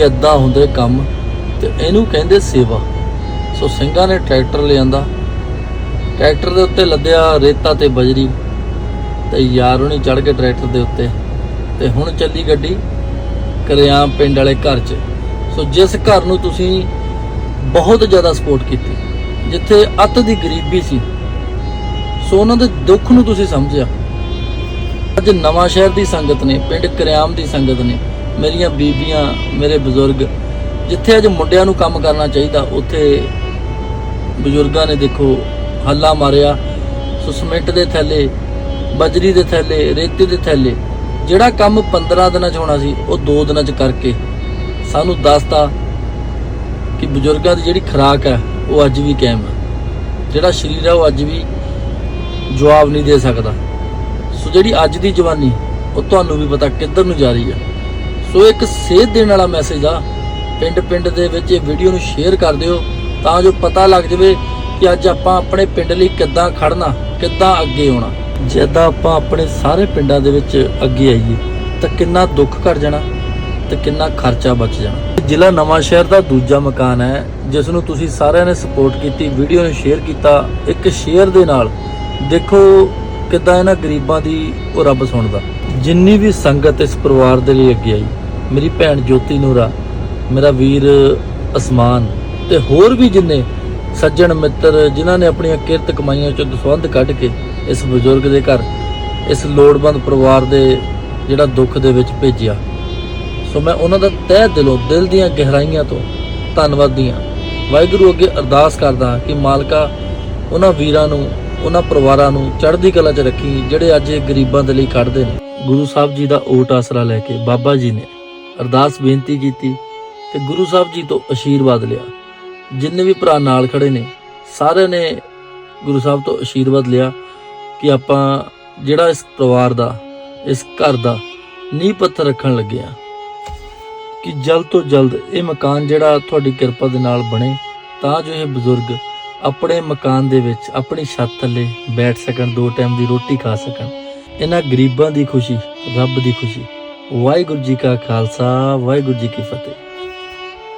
ਇਦਾਂ ਹੁੰਦੇ ਕੰਮ ਤੇ ਇਹਨੂੰ ਕਹਿੰਦੇ ਸੇਵਾ। ਸੋ ਸਿੰਘਾਂ ਨੇ ਟਰੈਕਟਰ ਲਿਆਂਦਾ। ਟਰੈਕਟਰ ਦੇ ਉੱਤੇ ਲੱਦਿਆ ਰੇਤਾ ਤੇ ਬਜਰੀ ਤੇ ਯਾਰ ਉਹਨੇ ਚੜ ਕੇ ਟਰੈਕਟਰ ਦੇ ਉੱਤੇ। ਤੇ ਹੁਣ ਚੱਲੀ ਗੱਡੀ ਕਰਿਆਮ ਪਿੰਡ ਵਾਲੇ ਘਰ 'ਚ। ਸੋ ਜਿਸ ਘਰ ਨੂੰ ਤੁਸੀਂ ਬਹੁਤ ਜ਼ਿਆਦਾ ਸਪੋਰਟ ਕੀਤੀ, ਜਿੱਥੇ ਅੱਤ ਦੀ ਗਰੀਬੀ ਸੀ, ਸੋ ਉਹਨਾਂ ਦੇ ਦੁੱਖ ਨੂੰ ਤੁਸੀਂ ਸਮਝਿਆ। ਅੱਜ ਨਵਾਂ ਸ਼ਹਿਰ ਦੀ ਸੰਗਤ ਨੇ, ਪਿੰਡ ਕਰਿਆਮ ਦੀ ਸੰਗਤ ਨੇ ਮੇਰੀਆਂ ਬੀਬੀਆਂ, ਮੇਰੇ ਬਜ਼ੁਰਗ, ਜਿੱਥੇ ਅੱਜ ਮੁੰਡਿਆਂ ਨੂੰ ਕੰਮ ਕਰਨਾ ਚਾਹੀਦਾ, ਉੱਥੇ ਬਜ਼ੁਰਗਾਂ ਨੇ ਦੇਖੋ ਹੱਲਾ ਮਾਰਿਆ ਸੋ ਸਿਮੈਂਟ ਦੇ ਥੱਲੇ, ਬਜਰੀ ਦੇ ਥੱਲੇ, ਰੇਤੇ ਦੇ ਥੱਲੇ, ਜਿਹੜਾ ਕੰਮ 15 ਦਿਨਾਂ 'ਚ ਹੋਣਾ ਸੀ, ਉਹ 2 ਦਿਨਾਂ 'ਚ ਕਰਕੇ। ਸਾਨੂੰ ਦੱਸਤਾ ਕਿ ਬਜ਼ੁਰਗਾਂ ਦੀ ਜਿਹੜੀ ਖੁਰਾਕ ਹੈ, ਉਹ ਅੱਜ ਵੀ ਕਾਇਮ ਹੈ। ਜਿਹੜਾ ਸਰੀਰ ਹੈ, ਉਹ ਅੱਜ ਵੀ ਜਵਾਬ ਨਹੀਂ ਦੇ ਸਕਦਾ। ਸੋ ਜਿਹੜੀ ਅੱਜ ਦੀ ਜਵਾਨੀ, ਉਹ ਤੁਹਾਨੂੰ ਵੀ ਪਤਾ ਕਿੱਧਰ ਨੂੰ ਜਾ ਰਹੀ ਹੈ। ਸੋ ਇੱਕ ਸੇਧ ਦੇਣ ਵਾਲਾ ਮੈਸੇਜ ਆ। ਪਿੰਡ ਪਿੰਡ ਦੇ ਵਿੱਚ ਇਹ ਵੀਡੀਓ ਨੂੰ ਸ਼ੇਅਰ ਕਰ ਦਿਓ ਤਾਂ ਜੋ ਪਤਾ ਲੱਗ ਜਾਵੇ ਕਿ ਅੱਜ ਆਪਾਂ ਆਪਣੇ ਪਿੰਡ ਲਈ ਕਿੱਦਾਂ ਖੜਨਾ ਕਿੱਦਾਂ ਅੱਗੇ ਆਉਣਾ। ਜਿੱਦਾਂ ਆਪਾਂ ਆਪਣੇ ਸਾਰੇ ਪਿੰਡਾਂ ਦੇ ਵਿੱਚ ਅੱਗੇ ਆਈਏ, ਤਾਂ ਕਿੰਨਾ ਦੁੱਖ ਘਟ ਜਾਣਾ ਤੇ ਕਿੰਨਾ ਖਰਚਾ ਬਚ ਜਾਣਾ। ਜ਼ਿਲ੍ਹਾ ਨਵਾਂ ਸ਼ਹਿਰ ਦਾ ਦੂਜਾ ਮਕਾਨ ਹੈ, ਜਿਸ ਨੂੰ ਤੁਸੀਂ ਸਾਰਿਆਂ ਨੇ ਸਪੋਰਟ ਕੀਤੀ ਵੀਡੀਓ ਨੂੰ ਸ਼ੇਅਰ ਕੀਤਾ। ਇੱਕ ਸ਼ੇਅਰ ਦੇ ਨਾਲ ਦੇਖੋ ਕਿੱਦਾਂ ਇਹਨਾਂ ਗਰੀਬਾਂ ਦੀ ਉਹ ਰੱਬ ਸੁਣਦਾ। ਜਿੰਨੀ ਵੀ ਸੰਗਤ ਇਸ ਪਰਿਵਾਰ ਦੇ ਲਈ ਅੱਗੇ ਆਈ, ਮੇਰੀ ਭੈਣ ਜੋਤੀ ਨੂਰਾ, ਮੇਰਾ ਵੀਰ ਅਸਮਾਨ ਤੇ ਹੋਰ ਵੀ ਜਿੰਨੇ ਸੱਜਣ ਮਿੱਤਰ ਜਿਨ੍ਹਾਂ ਨੇ ਆਪਣੀਆਂ ਕਿਰਤ ਕਮਾਈਆਂ ਚੋਂ ਦਸਵੰਧ ਕੱਢ ਕੇ ਇਸ ਬਜ਼ੁਰਗ ਦੇ ਘਰ, ਇਸ ਲੋੜਵੰਦ ਪਰਿਵਾਰ ਦੇ ਜਿਹੜਾ ਦੁੱਖ ਦੇ ਵਿੱਚ ਭੇਜਿਆ। ਸੋ ਮੈਂ ਉਹਨਾਂ ਦਾ ਤਹਿ ਦਿਲੋਂ, ਦਿਲ ਦੀਆਂ ਗਹਿਰਾਈਆਂ ਤੋਂ ਧੰਨਵਾਦੀ ਹਾਂ। ਵਾਹਿਗੁਰੂ ਅੱਗੇ ਅਰਦਾਸ ਕਰਦਾ ਹਾਂ ਕਿ ਮਾਲਕਾ ਉਹਨਾਂ ਵੀਰਾਂ ਨੂੰ ਉਹਨਾਂ ਪਰਿਵਾਰਾਂ ਨੂੰ ਚੜ੍ਹਦੀ ਕਲਾ 'ਚ ਰੱਖੀ ਜਿਹੜੇ ਅੱਜ ਇਹ ਗਰੀਬਾਂ ਦੇ ਲਈ ਖੜਦੇ ਨੇ। ਗੁਰੂ ਸਾਹਿਬ ਜੀ ਦਾ ਓਟ ਆਸਰਾ ਲੈ ਕੇ ਬਾਬਾ ਜੀ ਨੇ ਅਰਦਾਸ ਬੇਨਤੀ ਕੀਤੀ ਤੇ ਗੁਰੂ ਸਾਹਿਬ ਜੀ ਤੋਂ ਅਸ਼ੀਰਵਾਦ ਲਿਆ। ਜਿੰਨੇ ਵੀ ਭਰਾ ਨਾਲ ਖੜੇ ਨੇ, ਸਾਰਿਆਂ ਨੇ ਗੁਰੂ ਸਾਹਿਬ ਤੋਂ ਅਸ਼ੀਰਵਾਦ ਲਿਆ ਕਿ ਆਪਾਂ ਜਿਹੜਾ ਇਸ ਪਰਿਵਾਰ ਦਾ, ਇਸ ਘਰ ਦਾ ਨੀਂਹ ਪੱਥਰ ਰੱਖਣ ਲੱਗੇ ਆ ਕਿ ਜਲਦ ਤੋਂ ਜਲਦ ਇਹ ਮਕਾਨ ਜਿਹੜਾ ਤੁਹਾਡੀ ਕਿਰਪਾ ਦੇ ਨਾਲ ਬਣੇ, ਤਾਂ ਜੋ ਇਹ ਬਜ਼ੁਰਗ ਆਪਣੇ ਮਕਾਨ ਦੇ ਵਿੱਚ ਆਪਣੀ ਛੱਤ ਥੱਲੇ ਬੈਠ ਸਕਣ, ਦੋ ਟਾਈਮ ਦੀ ਰੋਟੀ ਖਾ ਸਕਣ। ਇਹਨਾਂ ਗਰੀਬਾਂ ਦੀ ਖੁਸ਼ੀ, ਰੱਬ ਦੀ ਖੁਸ਼ੀ। ਵਾਹਿਗੁਰੂ ਜੀ ਕਾ ਖਾਲਸਾ, ਵਾਹਿਗੁਰੂ ਜੀ ਕੀ ਫਤਿਹ।